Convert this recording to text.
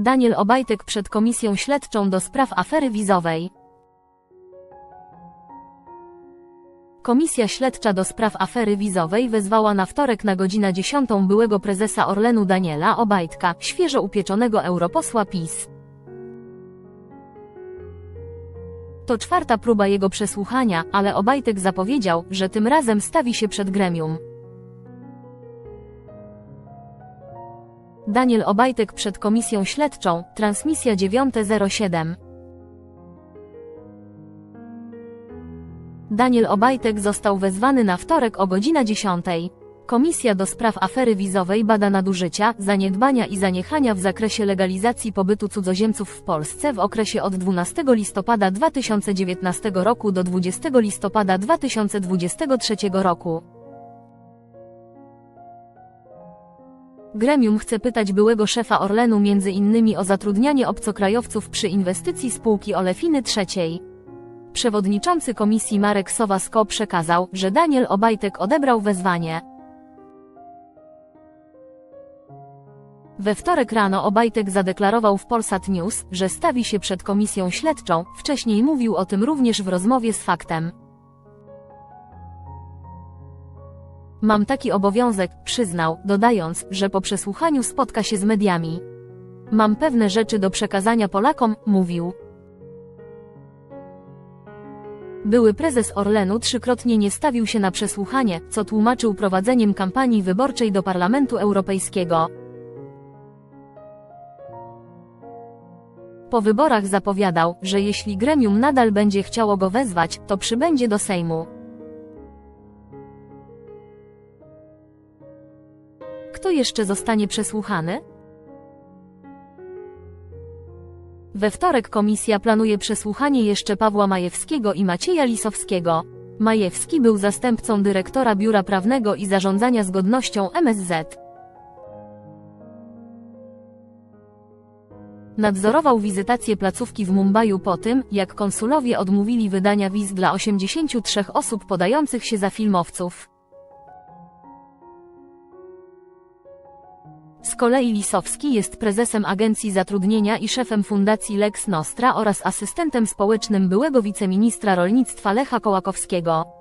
Daniel Obajtek przed komisją śledczą do spraw afery wizowej. Komisja śledcza do spraw afery wizowej wezwała na wtorek na godzinę 10 byłego prezesa Orlenu Daniela Obajtka, świeżo upieczonego europosła PiS. To czwarta próba jego przesłuchania, ale Obajtek zapowiedział, że tym razem stawi się przed gremium. Daniel Obajtek przed komisją śledczą, transmisja 907. Daniel Obajtek został wezwany na wtorek o godzina 10. Komisja do spraw afery wizowej bada nadużycia, zaniedbania i zaniechania w zakresie legalizacji pobytu cudzoziemców w Polsce w okresie od 12 listopada 2019 roku do 20 listopada 2023 roku. Gremium chce pytać byłego szefa Orlenu między innymi o zatrudnianie obcokrajowców przy inwestycji spółki Olefiny III. Przewodniczący komisji Marek Sowasko przekazał, że Daniel Obajtek odebrał wezwanie. We wtorek rano Obajtek zadeklarował w Polsat News, że stawi się przed komisją śledczą, wcześniej mówił o tym również w rozmowie z faktem. Mam taki obowiązek, przyznał, dodając, że po przesłuchaniu spotka się z mediami. Mam pewne rzeczy do przekazania Polakom, mówił. Były prezes Orlenu trzykrotnie nie stawił się na przesłuchanie, co tłumaczył prowadzeniem kampanii wyborczej do Parlamentu Europejskiego. Po wyborach zapowiadał, że jeśli gremium nadal będzie chciało go wezwać, to przybędzie do Sejmu. Kto jeszcze zostanie przesłuchany? We wtorek komisja planuje przesłuchanie jeszcze Pawła Majewskiego i Macieja Lisowskiego. Majewski był zastępcą dyrektora Biura Prawnego i Zarządzania Zgodnością MSZ. Nadzorował wizytację placówki w Mumbaiu po tym, jak konsulowie odmówili wydania wiz dla 83 osób podających się za filmowców. Z kolei Lisowski jest prezesem Agencji Zatrudnienia i szefem Fundacji Lex Nostra oraz asystentem społecznym byłego wiceministra rolnictwa Lecha Kołakowskiego.